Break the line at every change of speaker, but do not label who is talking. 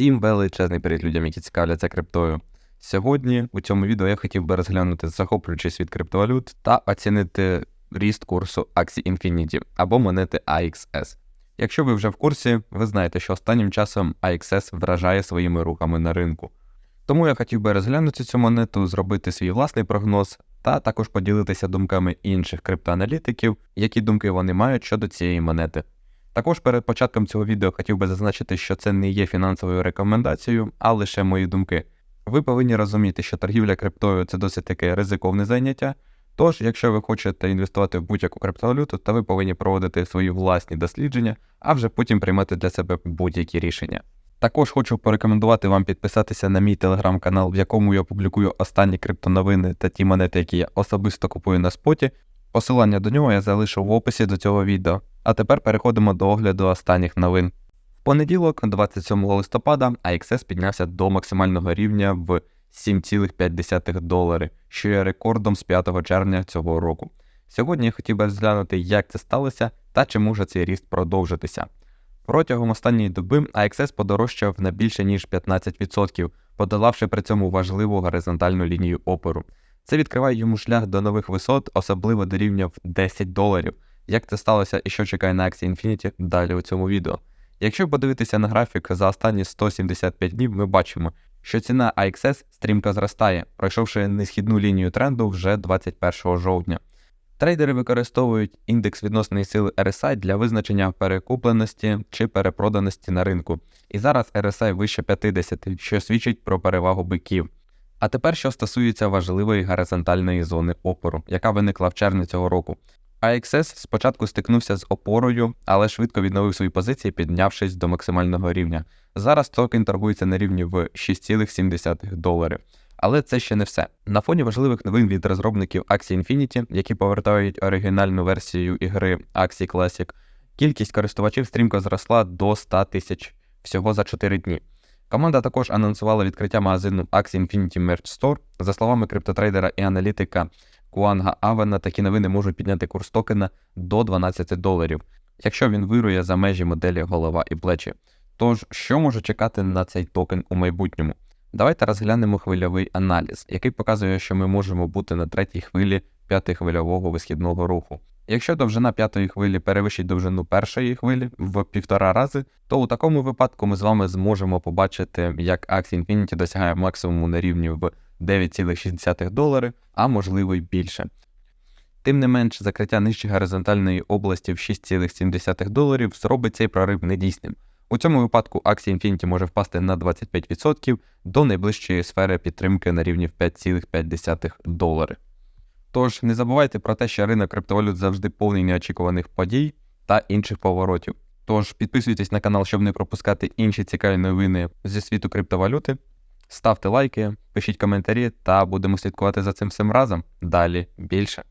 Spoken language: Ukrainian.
Всім величезний привіт людям, які цікавляться криптою. Сьогодні у цьому відео я хотів би розглянути захоплюючий світ криптовалют та оцінити ріст курсу Axie Infinity або монети AXS. Якщо ви вже в курсі, ви знаєте, що останнім часом AXS вражає своїми рухами на ринку. Тому я хотів би розглянути цю монету, зробити свій власний прогноз та також поділитися думками інших криптоаналітиків, які думки вони мають щодо цієї монети. Також перед початком цього відео хотів би зазначити, що це не є фінансовою рекомендацією, а лише мої думки. Ви повинні розуміти, що торгівля криптою це досить таке ризиковне заняття. Тож, якщо ви хочете інвестувати в будь-яку криптовалюту, то ви повинні проводити свої власні дослідження, а вже потім приймати для себе будь-які рішення. Також хочу порекомендувати вам підписатися на мій телеграм-канал, в якому я публікую останні криптоновини та ті монети, які я особисто купую на споті. Посилання до нього я залишу в описі до цього відео. А тепер переходимо до огляду останніх новин. В понеділок, 27 листопада, AXS піднявся до максимального рівня в 7,5 долари, що є рекордом з 5 червня цього року. Сьогодні я хотів би розглянути, як це сталося та чи може цей ріст продовжитися. Протягом останньої доби AXS подорожчав на більше ніж 15%, подолавши при цьому важливу горизонтальну лінію опору. Це відкриває йому шлях до нових висот, особливо до рівня в 10 доларів. Як це сталося і що чекає на акції Infinity далі у цьому відео. Якщо подивитися на графік за останні 175 днів, ми бачимо, що ціна AXS стрімко зростає, пройшовши несхідну лінію тренду вже 21 жовтня. Трейдери використовують індекс відносної сили RSI для визначення перекупленості чи перепроданості на ринку. І зараз RSI вище 50, що свідчить про перевагу биків. А тепер, що стосується важливої горизонтальної зони опору, яка виникла в червні цього року. AXS спочатку стикнувся з опорою, але швидко відновив свої позиції, піднявшись до максимального рівня. Зараз токен торгується на рівні в 6,7 доларів. Але це ще не все. На фоні важливих новин від розробників Axie Infinity, які повертають оригінальну версію ігри Axie Classic, кількість користувачів стрімко зросла до 100 тисяч всього за 4 дні. Команда також анонсувала відкриття магазину Axie Infinity Merch Store. За словами криптотрейдера і аналітика Куанга Авена, такі новини можуть підняти курс токена до 12 доларів, якщо він вирує за межі моделі голова і плечі. Тож, що може чекати на цей токен у майбутньому? Давайте розглянемо хвильовий аналіз, який показує, що ми можемо бути на третій хвилі п'ятихвильового висхідного руху. Якщо довжина п'ятої хвилі перевищить довжину першої хвилі в півтора рази, то у такому випадку ми з вами зможемо побачити, як Axie Infinity досягає максимуму на рівні в 9,6 долари, а можливо й більше. Тим не менш, закриття нижче горизонтальної області в 6,7 доларів зробить цей прорив недійсним. У цьому випадку акція Infinity може впасти на 25% до найближчої сфери підтримки на рівні в 5,5 долари. Тож не забувайте про те, що ринок криптовалют завжди повний неочікуваних подій та інших поворотів. Тож підписуйтесь на канал, щоб не пропускати інші цікаві новини зі світу криптовалюти. Ставте лайки, пишіть коментарі та будемо слідкувати за цим всім разом. Далі більше.